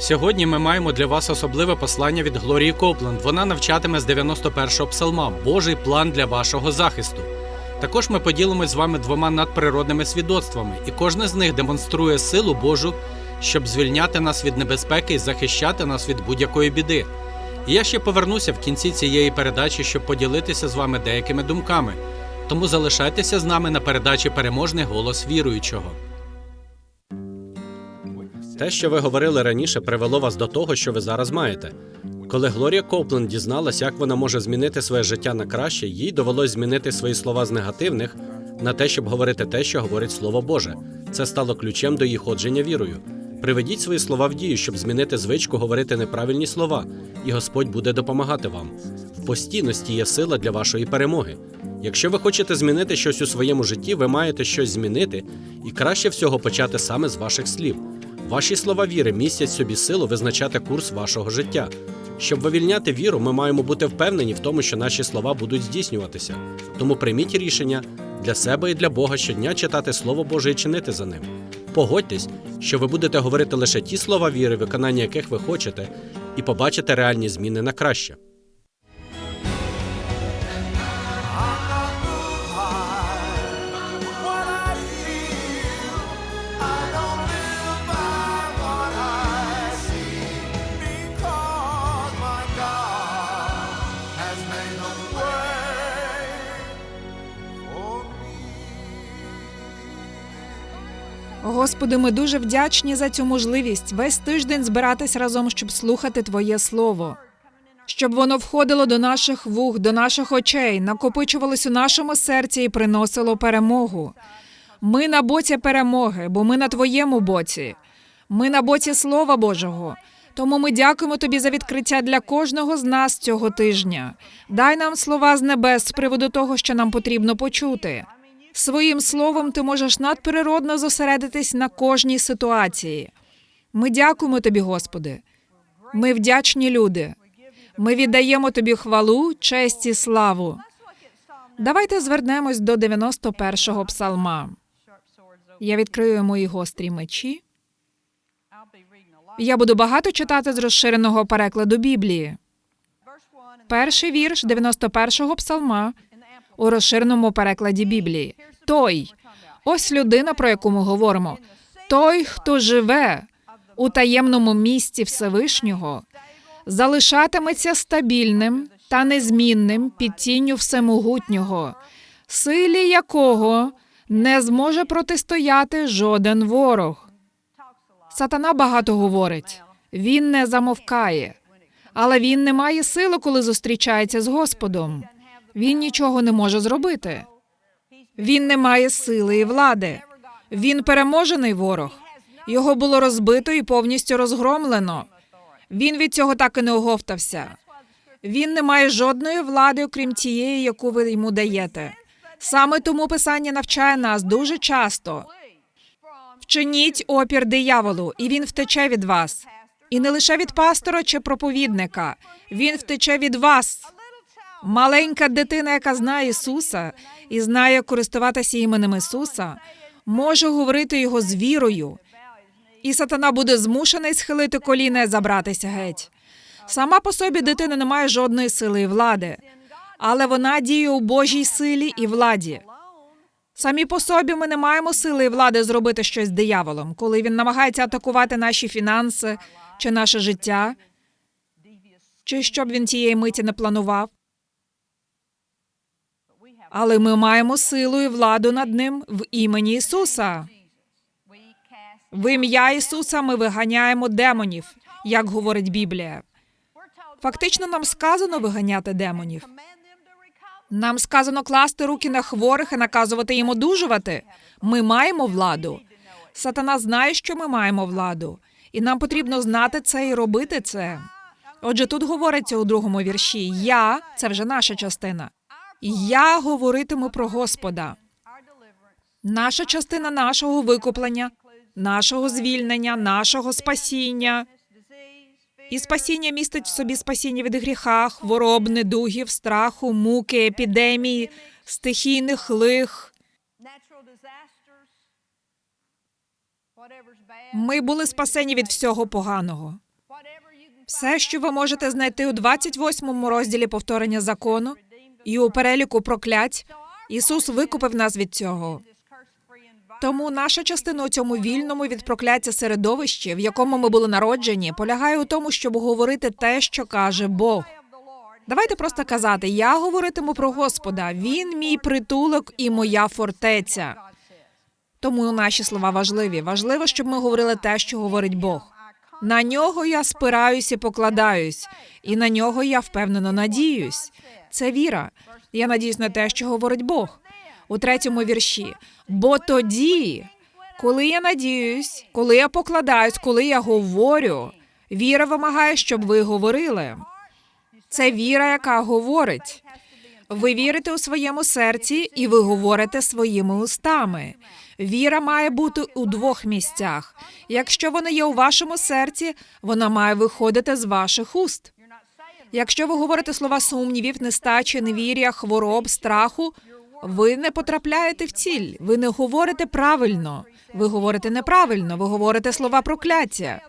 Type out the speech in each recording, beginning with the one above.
Сьогодні ми маємо для вас особливе послання від Глорії Копленд. Вона навчатиме з 91-го псалма Божий план для вашого захисту. Також ми поділимось з вами двома надприродними свідоцтвами, і кожне з них демонструє силу Божу, щоб звільняти нас від небезпеки і захищати нас від будь-якої біди. І я ще повернуся в кінці цієї передачі, щоб поділитися з вами деякими думками. Тому залишайтеся з нами на передачі Переможний голос віруючого. Те, що ви говорили раніше, привело вас до того, що ви зараз маєте. Коли Глорія Копленд дізналась, як вона може змінити своє життя на краще, їй довелось змінити свої слова з негативних на те, щоб говорити те, що говорить Слово Боже. Це стало ключем до її ходження вірою. Приведіть свої слова в дію, щоб змінити звичку говорити неправильні слова, і Господь буде допомагати вам. В постійності є сила для вашої перемоги. Якщо ви хочете змінити щось у своєму житті, ви маєте щось змінити, і краще всього почати саме з ваших слів. Ваші слова віри містять собі силу визначати курс вашого життя. Щоб вивільняти віру, ми маємо бути впевнені в тому, що наші слова будуть здійснюватися. Тому прийміть рішення для себе і для Бога щодня читати Слово Боже і чинити за ним. Погодьтесь, що ви будете говорити лише ті слова віри, виконання яких ви хочете, і побачите реальні зміни на краще. Господи, ми дуже вдячні за цю можливість весь тиждень збиратись разом, щоб слухати Твоє Слово, щоб воно входило до наших вух, до наших очей, накопичувалось у нашому серці і приносило перемогу. Ми на боці перемоги, бо ми на Твоєму боці. Ми на боці Слова Божого. Тому ми дякуємо тобі за відкриття для кожного з нас цього тижня. Дай нам слова з небес з приводу того, що нам потрібно почути. Своїм словом ти можеш надприродно зосередитись на кожній ситуації. Ми дякуємо тобі, Господи. Ми вдячні люди. Ми віддаємо тобі хвалу, честь і славу. Давайте звернемось до 91-го псалма. Я відкрию мої гострі мечі. Я буду багато читати з розширеного перекладу Біблії. Перший вірш 91-го псалма у розширеному перекладі Біблії. Той, ось людина, про яку ми говоримо. Той, хто живе у таємному місці Всевишнього, залишатиметься стабільним та незмінним під тінню всемогутнього, силі якого не зможе протистояти жоден ворог. Сатана багато говорить, він не замовкає, але він не має сили, коли зустрічається з Господом. Він нічого не може зробити. Він не має сили і влади. Він переможений ворог. Його було розбито і повністю розгромлено. Він від цього так і не оговтався. Він не має жодної влади, окрім тієї, яку ви йому даєте. Саме тому писання навчає нас дуже часто. Вчиніть опір дияволу, і він втече від вас. І не лише від пастора чи проповідника. Він втече від вас. Маленька дитина, яка знає Ісуса і знає користуватися іменем Ісуса, може говорити його з вірою. І сатана буде змушений схилити коліна і забратися геть. Сама по собі дитина не має жодної сили і влади, але вона діє у Божій силі і владі. Самі по собі ми не маємо сили і влади зробити щось дияволом, коли він намагається атакувати наші фінанси чи наше життя, чи щоб він тієї миті не планував. Але ми маємо силу і владу над ним в імені Ісуса. В ім'я Ісуса ми виганяємо демонів, як говорить Біблія. Фактично, нам сказано виганяти демонів. Нам сказано класти руки на хворих і наказувати їм одужувати. Ми маємо владу. Сатана знає, що ми маємо владу, і нам потрібно знати це і робити це. Отже, тут говориться у другому вірші: Я це вже наша частина. Я говоритиму про Господа. Наша частина нашого викуплення, нашого звільнення, нашого спасіння. І спасіння містить в собі спасіння від гріха, хвороб, недугів, страху, муки, епідемії, стихійних лих. Ми були спасені від всього поганого. Все, що ви можете знайти у 28 розділі повторення закону і у переліку проклять, Ісус викупив нас від цього. Тому наша частина у цьому вільному від прокляття середовищі, в якому ми були народжені, полягає у тому, щоб говорити те, що каже Бог. Давайте просто казати: я говоритиму про Господа. Він мій притулок і моя фортеця. Тому наші слова важливі. Важливо, щоб ми говорили те, що говорить Бог. На нього я спираюсь і покладаюсь, і на нього я впевнено надіюсь. Це віра. Я надіюсь на те, що говорить Бог. У третьому вірші. Бо тоді, коли я надіюсь, коли я покладаюсь, коли я говорю, віра вимагає, щоб ви говорили. Це віра, яка говорить. Ви вірите у своєму серці і ви говорите своїми устами. Віра має бути у двох місцях. Якщо вона є у вашому серці, вона має виходити з ваших уст. Якщо ви говорите слова сумнівів, нестачі, невір'я, хвороб, страху, ви не потрапляєте в ціль. Ви не говорите правильно. Ви говорите неправильно. Ви говорите слова прокляття.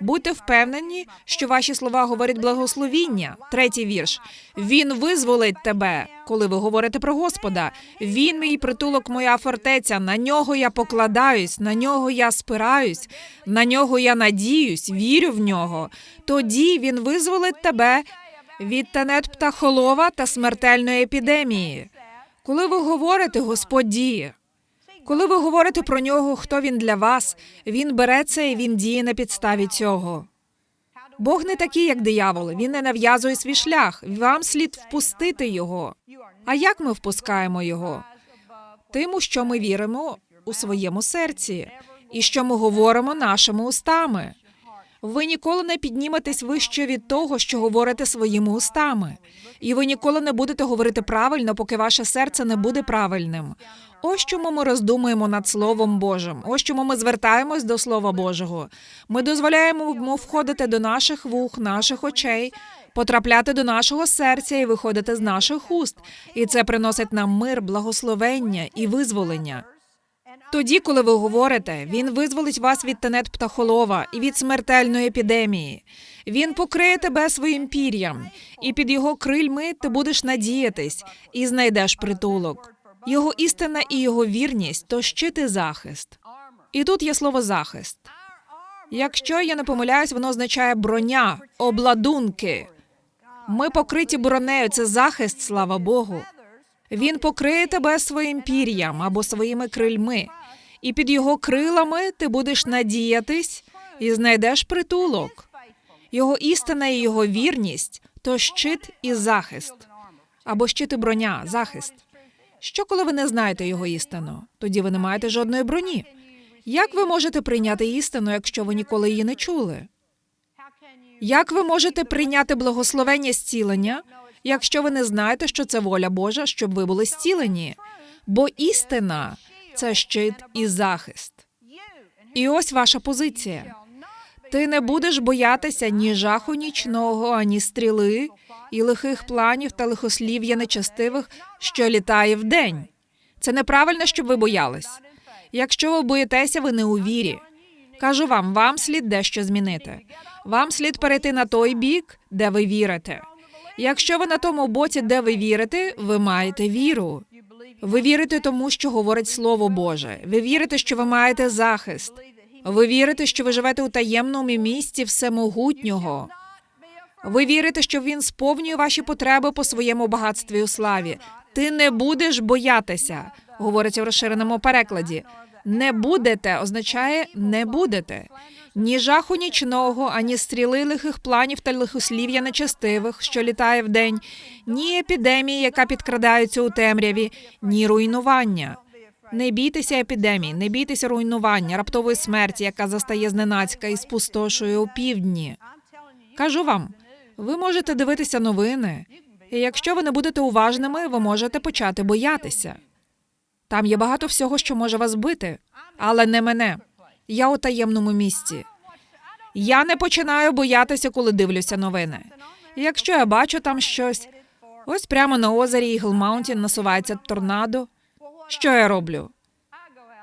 Будьте впевнені, що ваші слова говорять благословіння. Третій вірш. Він визволить тебе, коли ви говорите про Господа. Він мій притулок, моя фортеця. На нього я покладаюсь, на нього я спираюсь, на нього я надіюсь, вірю в нього. Тоді він визволить тебе від тенет птахолова та смертельної епідемії. Коли ви говорите, Господь діє. Коли ви говорите про нього, хто він для вас, він бере це і він діє на підставі цього. Бог не такий, як диявол. Він не нав'язує свій шлях. Вам слід впустити його. А як ми впускаємо його? Тим, у що ми віримо у своєму серці, і що ми говоримо нашими устами. Ви ніколи не підніметесь вище від того, що говорите своїми устами, і ви ніколи не будете говорити правильно, поки ваше серце не буде правильним. Ось чому ми роздумуємо над Словом Божим. Ось чому ми звертаємось до Слова Божого. Ми дозволяємо йому входити до наших вух, наших очей, потрапляти до нашого серця і виходити з наших уст. І це приносить нам мир, благословення і визволення. Тоді, коли ви говорите, він визволить вас від тенет птахолова і від смертельної епідемії. Він покриє тебе своїм пір'ям, і під його крильми ти будеш надіятись і знайдеш притулок. Його істина і його вірність то щит і захист. І тут є слово захист. Якщо я не помиляюсь, воно означає броня, обладунки. Ми покриті бронею, це захист, слава Богу. Він покриє тебе своїм пір'ям або своїми крильми, і під його крилами ти будеш надіятись і знайдеш притулок. Його істина і його вірність то щит і захист, або щит і броня, захист. Що коли ви не знаєте його істину? Тоді ви не маєте жодної броні. Як ви можете прийняти істину, якщо ви ніколи її не чули? Як ви можете прийняти благословення зцілення, якщо ви не знаєте, що це воля Божа, щоб ви були зцілені? Бо істина це щит і захист. І ось ваша позиція. Ти не будеш боятися ні жаху нічного, ані стріли, і лихих планів та лихослів'я нечастивих, що літає вдень. Це неправильно, щоб ви боялись. Якщо ви боїтеся, ви не у вірі. Кажу вам, вам слід дещо змінити. Вам слід перейти на той бік, де ви вірите. Якщо ви на тому боці, де ви вірите, ви маєте віру. Ви вірите тому, що говорить Слово Боже. Ви вірите, що ви маєте захист. Ви вірите, що ви живете у таємному місці всемогутнього. Ви вірите, що він сповнює ваші потреби по своєму багатстві у славі. Ти не будеш боятися, говориться в розширеному перекладі. Не будете означає не будете. Ні жаху нічного, ані стріли лихих планів та лихослів'я нечестивих, що літає вдень, ні епідемії, яка підкрадається у темряві, ні руйнування. Не бійтеся епідемії, не бійтеся руйнування, раптової смерті, яка застає зненацька і спустошує у півдні. Кажу вам, ви можете дивитися новини, і якщо ви не будете уважними, ви можете почати боятися. Там є багато всього, що може вас бити, але не мене. Я у таємному місці. Я не починаю боятися, коли дивлюся новини. Якщо я бачу там щось, ось прямо на озері Ігл Маунтін насувається торнадо. Що я роблю?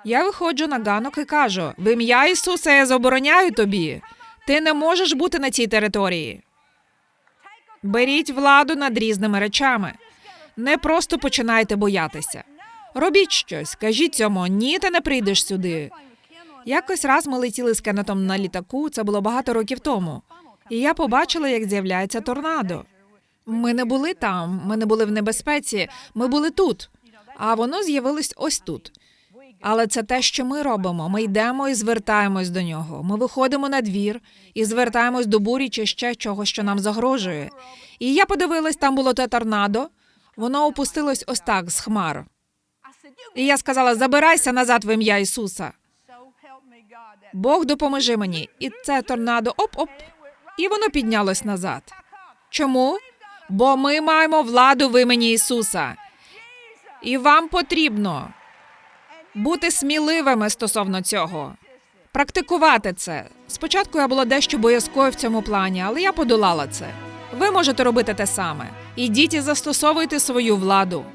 Я виходжу на ганок і кажу: в ім'я Ісуса я забороняю тобі. Ти не можеш бути на цій території. Беріть владу над різними речами. Не просто починайте боятися. Робіть щось, кажіть цьому ні, ти не прийдеш сюди. Якось раз ми летіли з Кеннетом на літаку, це було багато років тому. І я побачила, як з'являється торнадо. Ми не були там, ми не були в небезпеці, ми були тут. А воно з'явилось ось тут. Але це те, що ми робимо. Ми йдемо і звертаємось до нього. Ми виходимо на двір і звертаємось до бурі чи ще чогось, що нам загрожує. І я подивилась, там було те торнадо. Воно опустилось ось так з хмар. І я сказала: забирайся назад в ім'я Ісуса. Бог допоможи мені. І це торнадо оп-оп. І воно піднялось назад. Чому? Бо ми маємо владу в імені Ісуса. І вам потрібно бути сміливими стосовно цього. Практикувати це. Спочатку я була дещо боязкою в цьому плані, але я подолала це. Ви можете робити те саме. Ідіть і застосовуйте свою владу.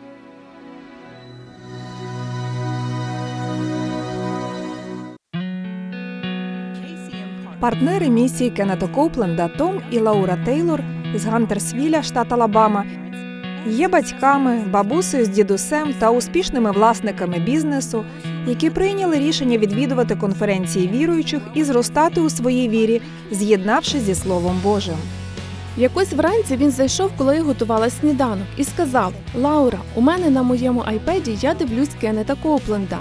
Партнери місії Кеннета Коупленда Том і Лаура Тейлор з Гантерсвіля, штат Алабама, є батьками, бабусею з дідусем та успішними власниками бізнесу, які прийняли рішення відвідувати конференції віруючих і зростати у своїй вірі, з'єднавшись зі Словом Божим. Якось вранці він зайшов, коли я готувала сніданок, і сказав: Лаура, у мене на моєму айпеді я дивлюсь Кеннета Копленда.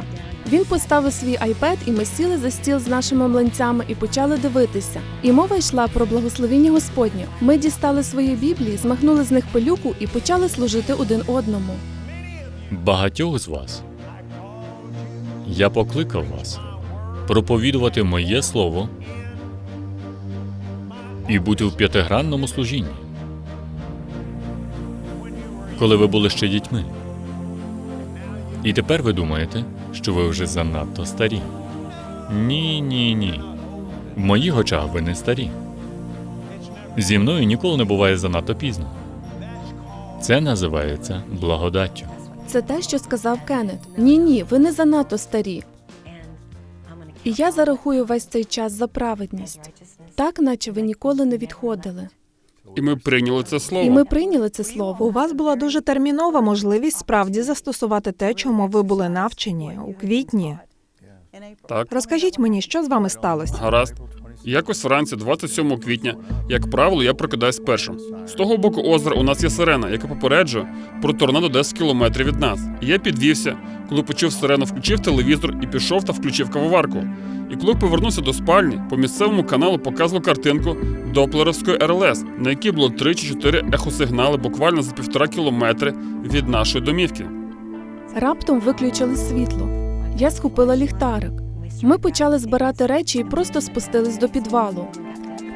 Він поставив свій айпед, і ми сіли за стіл з нашими млинцями і почали дивитися. І мова йшла про благословіння Господнє. Ми дістали свої біблії, змахнули з них пилюку і почали служити один одному. Багатьох з вас я покликав вас проповідувати моє слово і бути в п'ятигранному служінні. Коли ви були ще дітьми. І тепер ви думаєте, що ви вже занадто старі. Ні, ні, ні. В моїх очах ви не старі. Зі мною ніколи не буває занадто пізно. Це називається благодаттю. Це те, що сказав Кеннет. Ні, ні, ви не занадто старі. І я зарахую весь цей час за праведність, так наче ви ніколи не відходили. І ми прийняли це слово. І ми прийняли це слово. У вас була дуже термінова можливість справді застосувати те, чому ви були навчені у квітні. Так, Розкажіть мені, що з вами сталося? гаразд. Якось вранці, 27 квітня, як правило, я прокидаюсь першим. З того боку озера у нас є сирена, яка попереджує про торнадо 10 кілометрів від нас. І я підвівся, коли почув сирену, включив телевізор і пішов та включив кавоварку. І коли повернувся до спальні, по місцевому каналу показував картинку Доплеровської РЛС, на якій було 3 чи 4 ехосигнали буквально за півтора кілометри від нашої домівки. Раптом виключили світло. Я схопила ліхтарик. Ми почали збирати речі і просто спустились до підвалу.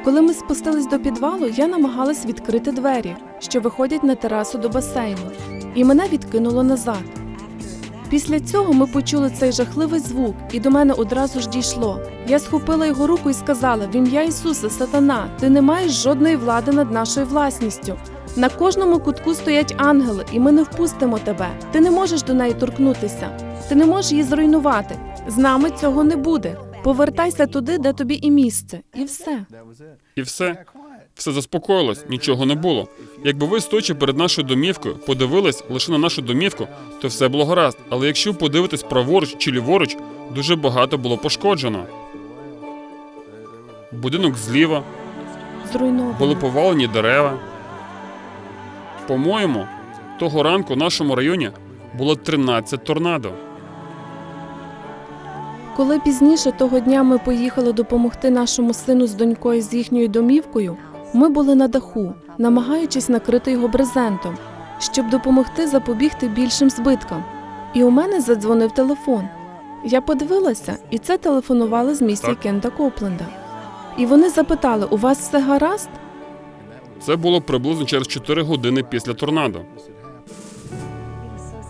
Коли ми спустились до підвалу, я намагалась відкрити двері, що виходять на терасу до басейну, і мене відкинуло назад. Після цього ми почули цей жахливий звук, і до мене одразу ж дійшло. Я схопила його руку і сказала: В ім'я Ісуса, сатана, ти не маєш жодної влади над нашою власністю. На кожному кутку стоять ангели, і ми не впустимо тебе. Ти не можеш до неї торкнутися. Ти не можеш її зруйнувати. З нами цього не буде. Повертайся туди, де тобі і місце, і все. І все. Все заспокоїлось, нічого не було. Якби ви, стоячи перед нашою домівкою, подивились лише на нашу домівку, то все було гаразд. Але якщо ви подивитесь праворуч чи ліворуч, дуже багато було пошкоджено. Будинок зліва, Зруйновано. були повалені дерева. По-моєму, того ранку в нашому районі було 13 торнадо. Коли пізніше того дня ми поїхали допомогти нашому сину з донькою з їхньою домівкою, ми були на даху, намагаючись накрити його брезентом, щоб допомогти запобігти більшим збиткам. І у мене задзвонив телефон. Я подивилася, і це телефонували з місії Так. Кента Копленда. І вони запитали: у вас все гаразд? Це було приблизно через 4 години після торнадо.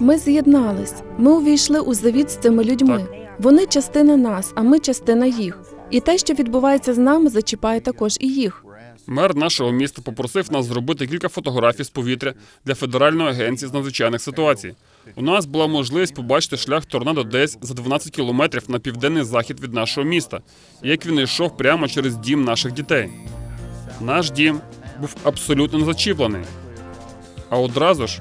Ми з'єднались. Ми увійшли у завіт з цими людьми. Так. Вони частина нас, а ми частина їх. І те, що відбувається з нами, зачіпає також і їх. Мер нашого міста попросив нас зробити кілька фотографій з повітря для Федеральної агенції з надзвичайних ситуацій. У нас була можливість побачити шлях торнадо десь за 12 кілометрів на південний захід від нашого міста, як він йшов прямо через дім наших дітей. Наш дім був абсолютно зачіплений. А одразу ж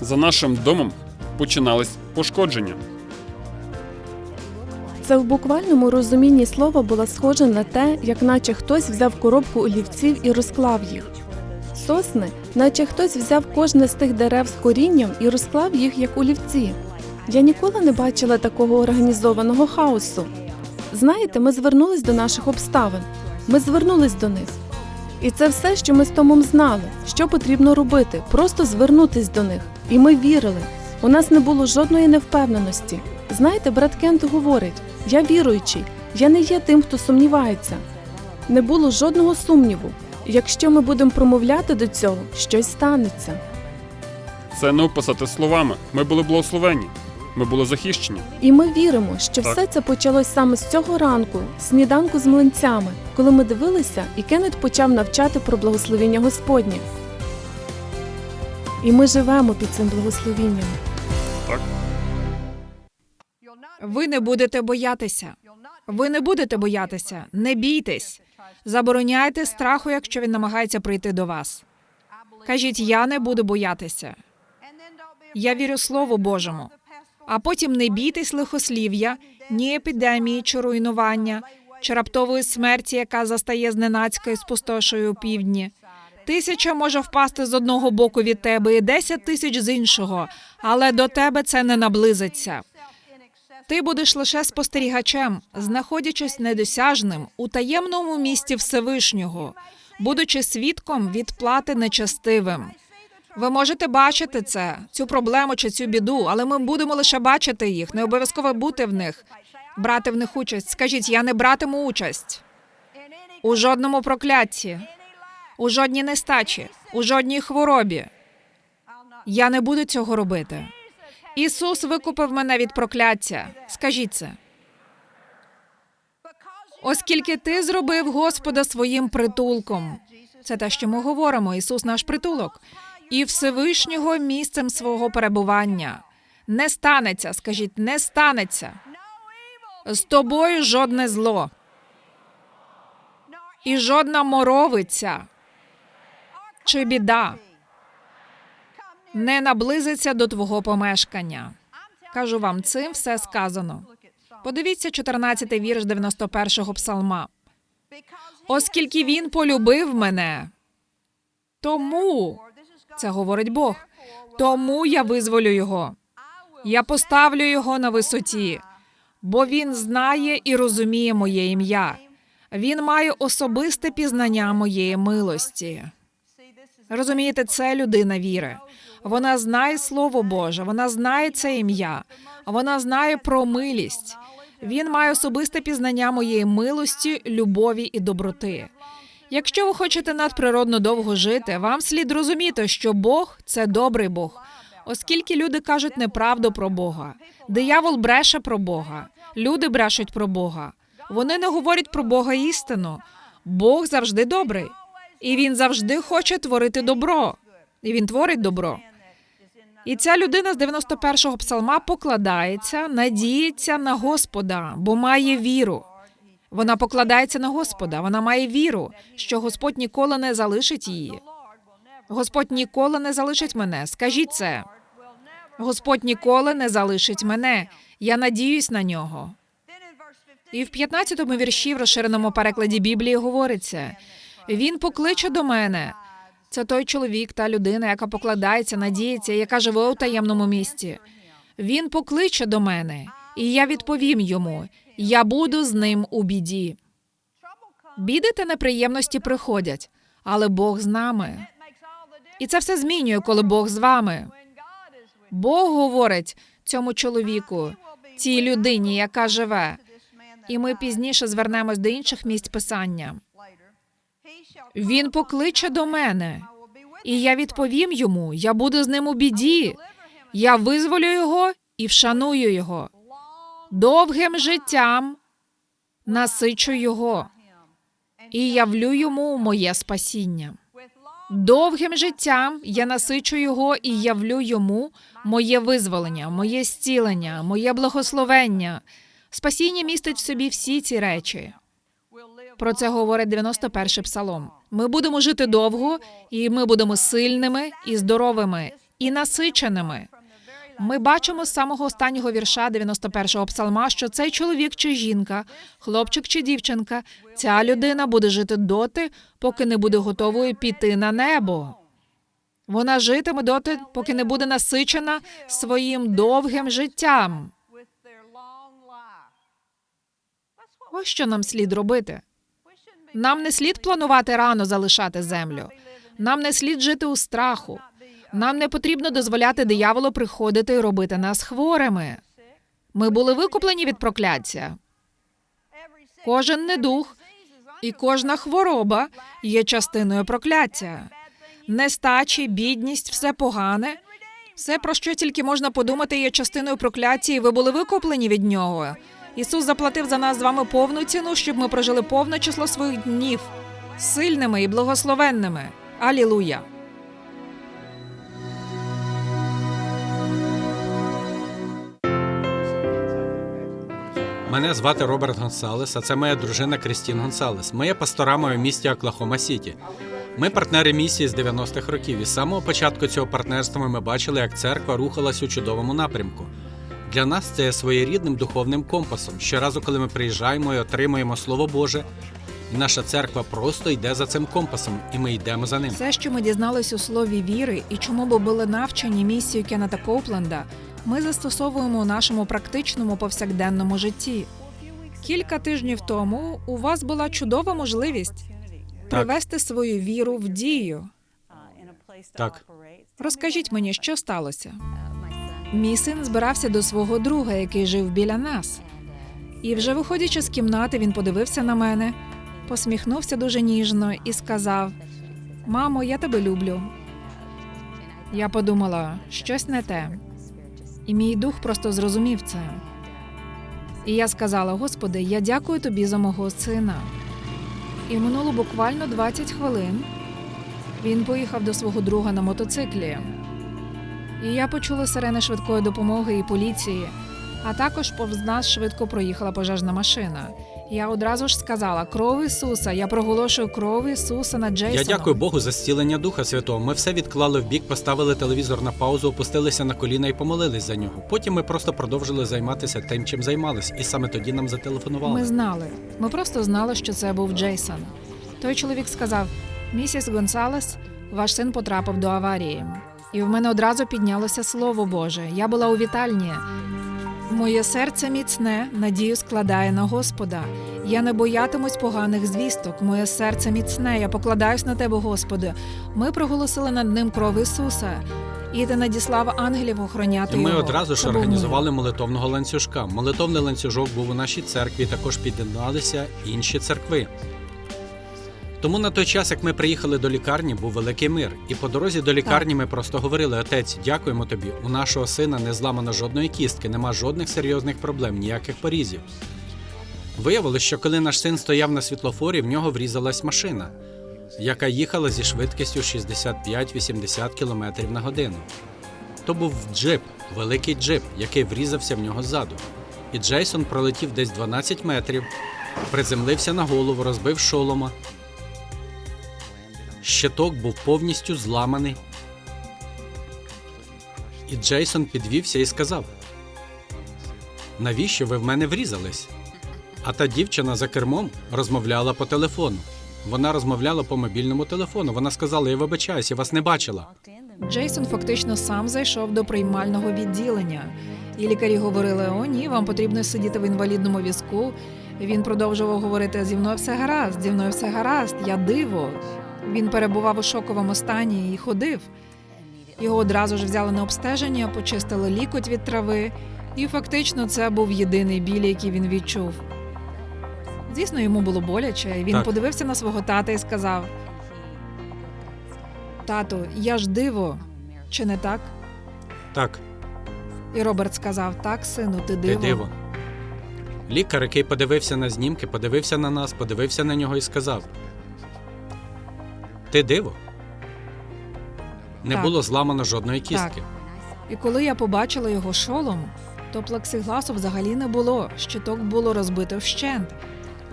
за нашим домом починались пошкодження. Це в буквальному розумінні слова було схоже на те, як наче хтось взяв коробку олівців і розклав їх. Сосни, наче хтось взяв кожне з тих дерев з корінням і розклав їх як олівці. Я ніколи не бачила такого організованого хаосу. Знаєте, ми звернулись до наших обставин, ми звернулись до них. І це все, що ми з Томом знали, що потрібно робити, просто звернутись до них. І ми вірили. У нас не було жодної невпевненості. Знаєте, брат Кент говорить: я віруючий, я не є тим, хто сумнівається. Не було жодного сумніву. Якщо ми будемо промовляти до цього, щось станеться. Це не описати словами. Ми були благословені, ми були захищені. І ми віримо, що Так. все це почалось саме з цього ранку, сніданку з млинцями, коли ми дивилися, і Кеннет почав навчати про благословіння Господнє. І ми живемо під цим благословінням. Ви не будете боятися. Ви не будете боятися. Не бійтесь. Забороняйте страху, якщо він намагається прийти до вас. Кажіть, я не буду боятися. Я вірю Слову Божому. А потім не бійтесь лихослів'я, ні епідемії чи руйнування, чи раптової смерті, яка застає зненацька і спустошує у півдні. Тисяча може впасти з одного боку від тебе і десять тисяч з іншого, але до тебе це не наблизиться. Ти будеш лише спостерігачем, знаходячись недосяжним у таємному місті Всевишнього, будучи свідком відплати нечестивим. Ви можете бачити це, цю проблему чи цю біду, але ми будемо лише бачити їх, не обов'язково бути в них, брати в них участь. Скажіть, я не братиму участь у жодному проклятті, у жодній нестачі, у жодній хворобі. Я не буду цього робити. Ісус викупив мене від прокляття. Скажіть це. Оскільки ти зробив Господа своїм притулком. Це те, що ми говоримо. Ісус наш притулок. І Всевишнього місцем свого перебування. Не станеться, скажіть, не станеться. З тобою жодне зло. І жодна моровиця чи біда не наблизиться до твого помешкання. Кажу вам, цим все сказано. Подивіться 14-й вірш 91-го псалма. Оскільки він полюбив мене, тому це говорить Бог. Тому я визволю його. Я поставлю його на висоті, бо він знає і розуміє моє ім'я. Він має особисте пізнання моєї милості. Розумієте, це людина віри. Вона знає Слово Боже, вона знає це ім'я, вона знає про милість. Він має особисте пізнання моєї милості, любові і доброти. Якщо ви хочете надприродно довго жити, вам слід розуміти, що Бог це добрий Бог, оскільки люди кажуть неправду про Бога. Диявол бреше про Бога, люди брешуть про Бога. Вони не говорять про Бога істину. Бог завжди добрий, і він завжди хоче творити добро. І він творить добро. І ця людина з 91-го псалма покладається, надіється на Господа, бо має віру. Вона покладається на Господа, вона має віру, що Господь ніколи не залишить її. Господь ніколи не залишить мене. Скажіть це. Господь ніколи не залишить мене. Я надіюсь на нього. І в 15-му вірші в розширеному перекладі Біблії говориться: Він покличе до мене. Це той чоловік та людина, яка покладається, надіється, яка живе у таємному місті. Він покличе до мене, і я відповім йому: я буду з ним у біді. Біди та неприємності приходять, але Бог з нами. І це все змінює, коли Бог з вами. Бог говорить цьому чоловіку, цій людині, яка живе. І ми пізніше звернемось до інших місць писання. Він покличе до мене, і я відповім йому: я буду з ним у біді. Я визволю його і вшаную його. Довгим життям насичу його і явлю йому моє спасіння. Довгим життям я насичу його і явлю йому моє визволення, моє зцілення, моє благословення. Спасіння містить в собі всі ці речі. Про це говорить 91-й псалом. Ми будемо жити довго, і ми будемо сильними і здоровими, і насиченими. Ми бачимо з самого останнього вірша 91-го псалма, що цей чоловік чи жінка, хлопчик чи дівчинка, ця людина буде жити доти, поки не буде готовою піти на небо. Вона житиме доти, поки не буде насичена своїм довгим життям. Ось що нам слід робити. Нам не слід планувати рано залишати землю. Нам не слід жити у страху. Нам не потрібно дозволяти дияволу приходити і робити нас хворими. Ми були викуплені від прокляття. Кожен недух і кожна хвороба є частиною прокляття. Нестачі, бідність, все погане. Все, про що тільки можна подумати, є частиною прокляття, і ви були викуплені від нього. Ісус заплатив за нас з вами повну ціну, щоб ми прожили повне число своїх днів сильними і благословенними. Алілуя! Мене звати Роберт Гонсалес, а це моя дружина Крістін Гонсалес. Ми є пасторами в місті Оклахома Сіті. Ми партнери місії з 90-х років. І з самого початку цього партнерства ми бачили, як церква рухалась у чудовому напрямку. Для нас це є своєрідним духовним компасом. Щоразу, коли ми приїжджаємо і отримуємо Слово Боже, і наша церква просто йде за цим компасом, і ми йдемо за ним. Все, що ми дізнались у слові віри і чому ми були навчені місією Кеннета Коупленда, ми застосовуємо у нашому практичному повсякденному житті. Кілька тижнів тому у вас була чудова можливість привести свою віру в дію. Так. Розкажіть мені, що сталося? Мій син збирався до свого друга, який жив біля нас. І вже виходячи з кімнати, він подивився на мене, посміхнувся дуже ніжно і сказав: Мамо, я тебе люблю. Я подумала, щось не те. І мій дух просто зрозумів це. І я сказала: Господи, я дякую тобі за мого сина. І минуло буквально 20 хвилин. Він поїхав до свого друга на мотоциклі. І я почула сирени швидкої допомоги і поліції, а також повз нас швидко проїхала пожежна машина. Я одразу ж сказала: кров Ісуса, я проголошую кров Ісуса над Джейсоном. Я дякую Богу за зцілення Духа Святого. Ми все відклали в бік, поставили телевізор на паузу, опустилися на коліна і помолились за нього. Потім ми просто продовжили займатися тим, чим займались, і саме тоді нам зателефонували. Ми знали. Ми просто знали, що це був Джейсон. Той чоловік сказав: місіс Гонсалес, ваш син потрапив до аварії. І в мене одразу піднялося слово Боже. Я була у вітальні. Моє серце міцне, надію складає на Господа. Я не боятимусь поганих звісток. Моє серце міцне. Я покладаюсь на тебе, Господи. Ми проголосили над ним кров Ісуса. І ти надіслав ангелів охороняти І ми його. одразу ж організували молитовного ланцюжка. Молитовний ланцюжок був у нашій церкві, також під'єдналися інші церкви. Тому на той час, як ми приїхали до лікарні, був великий мир. І по дорозі до лікарні ми просто говорили: Отець, дякуємо тобі. У нашого сина не зламано жодної кістки, нема жодних серйозних проблем, ніяких порізів. Виявилось, що коли наш син стояв на світлофорі, в нього врізалась машина, яка їхала зі швидкістю 65-80 км на годину. То був джип, великий джип, який врізався в нього ззаду. І Джейсон пролетів десь 12 метрів, приземлився на голову, розбив шолома. Щиток був повністю зламаний. І Джейсон підвівся і сказав: Навіщо ви в мене врізались? А та дівчина за кермом розмовляла по телефону. Вона розмовляла по мобільному телефону. Вона сказала: Я вибачаюсь, я вас не бачила. Джейсон фактично сам зайшов до приймального відділення. І лікарі говорили: о, ні, вам потрібно сидіти в інвалідному візку. Він продовжував говорити: зі мною все гаразд, зі мною все гаразд, я диво. Він перебував у шоковому стані і ходив. Його одразу ж взяли на обстеження, почистили лікоть від трави, і фактично це був єдиний біль, який він відчув. Звісно, йому було боляче. і Він Так. подивився на свого тата і сказав: Тату, я ж диво, чи не так? Так, І Роберт сказав: Так, сину, ти ти диво. диво. Лікар, який подивився на знімки, подивився на нас, подивився на нього і сказав: Ти диво? Не Так. було зламано жодної кістки. І коли я побачила його шолом, то плексигласу взагалі не було. Щиток було розбито вщент.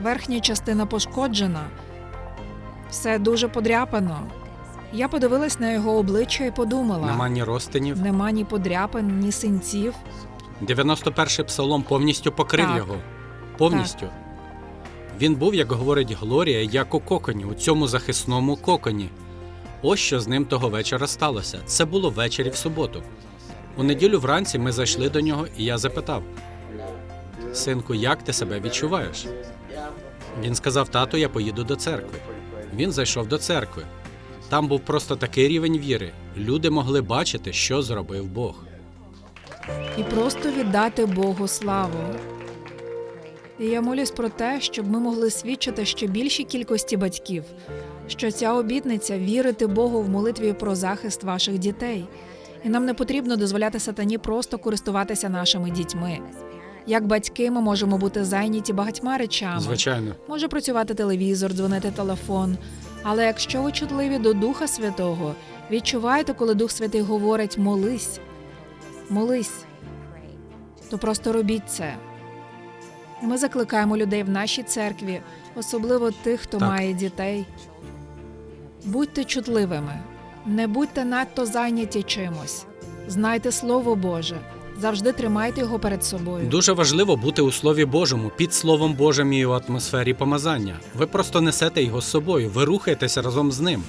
Верхня частина пошкоджена. Все дуже подряпано. Я подивилась на його обличчя і подумала: Нема ні розтинів. нема ні подряпин, ні синців. 91-й псалом повністю покрив Так. його. Повністю. Він був, як говорить Глорія, як у коконі, у цьому захисному коконі. Ось що з ним того вечора сталося. Це було ввечері в суботу. У неділю вранці ми зайшли до нього, і я запитав: Синку, як ти себе відчуваєш? Він сказав: Тату, я поїду до церкви. Він зайшов до церкви. Там був просто такий рівень віри. Люди могли бачити, що зробив Бог. і просто віддати Богу славу. І я молюсь про те, щоб ми могли свідчити ще більшій кількості батьків, що ця обітниця вірити Богу в молитві про захист ваших дітей. І нам не потрібно дозволяти сатані просто користуватися нашими дітьми. Як батьки, ми можемо бути зайняті багатьма речами. Звичайно. Може працювати телевізор, дзвонити телефон. Але якщо ви чутливі до Духа Святого, відчуваєте, коли Дух Святий говорить молись, молись, то просто робіть це. Ми закликаємо людей в нашій церкві, особливо тих, хто Так. має дітей. Будьте чутливими, не будьте надто зайняті чимось. Знайте Слово Боже, завжди тримайте його перед собою. Дуже важливо бути у Слові Божому, під Словом Божим і у атмосфері помазання. Ви просто несете його з собою, ви рухаєтеся разом з ним.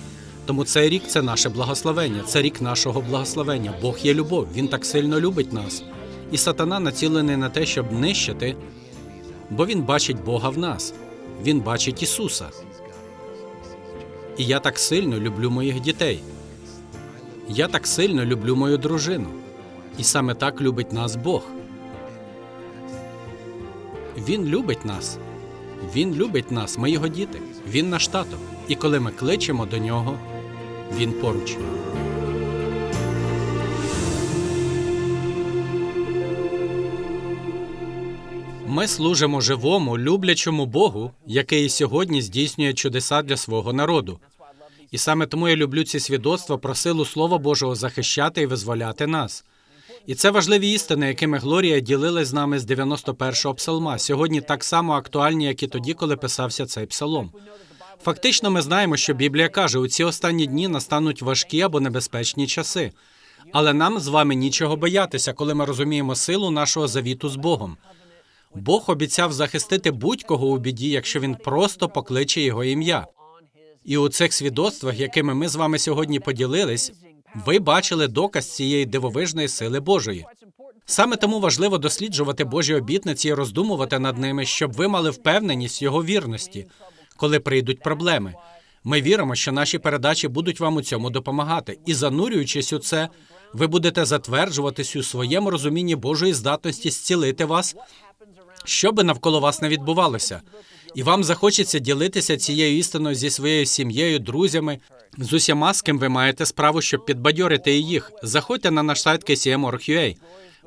Тому цей рік це наше благословення, це рік нашого благословення. Бог є любов, Він так сильно любить нас. І сатана націлений на те, щоб нищити, бо він бачить Бога в нас, він бачить Ісуса. І я так сильно люблю моїх дітей. Я так сильно люблю мою дружину. І саме так любить нас Бог. Він любить нас. Він любить нас, ми його діти. Він наш тато. І коли ми кличемо до нього, він поруч. Ми служимо живому, люблячому Богу, який і сьогодні здійснює чудеса для свого народу. І саме тому я люблю ці свідоцтва про силу Слова Божого захищати і визволяти нас. І це важливі істини, якими Глорія ділилась з нами з 91-го псалма, сьогодні так само актуальні, як і тоді, коли писався цей псалом. Фактично, ми знаємо, що Біблія каже, у ці останні дні настануть важкі або небезпечні часи. Але нам з вами нічого боятися, коли ми розуміємо силу нашого завіту з Богом. Бог обіцяв захистити будь-кого у біді, якщо він просто покличе його ім'я. І у цих свідоцтвах, якими ми з вами сьогодні поділились, ви бачили доказ цієї дивовижної сили Божої. Саме тому важливо досліджувати Божі обітниці і роздумувати над ними, щоб ви мали впевненість його вірності, коли прийдуть проблеми. Ми віримо, що наші передачі будуть вам у цьому допомагати, і занурюючись у це, ви будете затверджуватись у своєму розумінні Божої здатності зцілити вас, що би навколо вас не відбувалося. І вам захочеться ділитися цією істиною зі своєю сім'єю, друзями, з усіма, з ким ви маєте справу, щоб підбадьорити їх. Заходьте на наш сайт KCM.org.ua.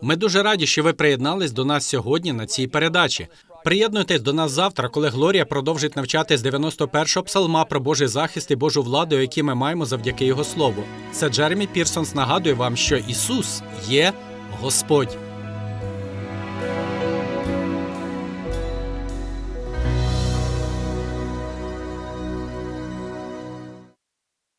Ми дуже раді, що ви приєднались до нас сьогодні на цій передачі. Приєднуйтесь до нас завтра, коли Глорія продовжить навчати з 91-го псалма про Божий захист і Божу владу, які ми маємо завдяки його слову. Це Джеремі Пірсонс нагадує вам, що Ісус є Господь.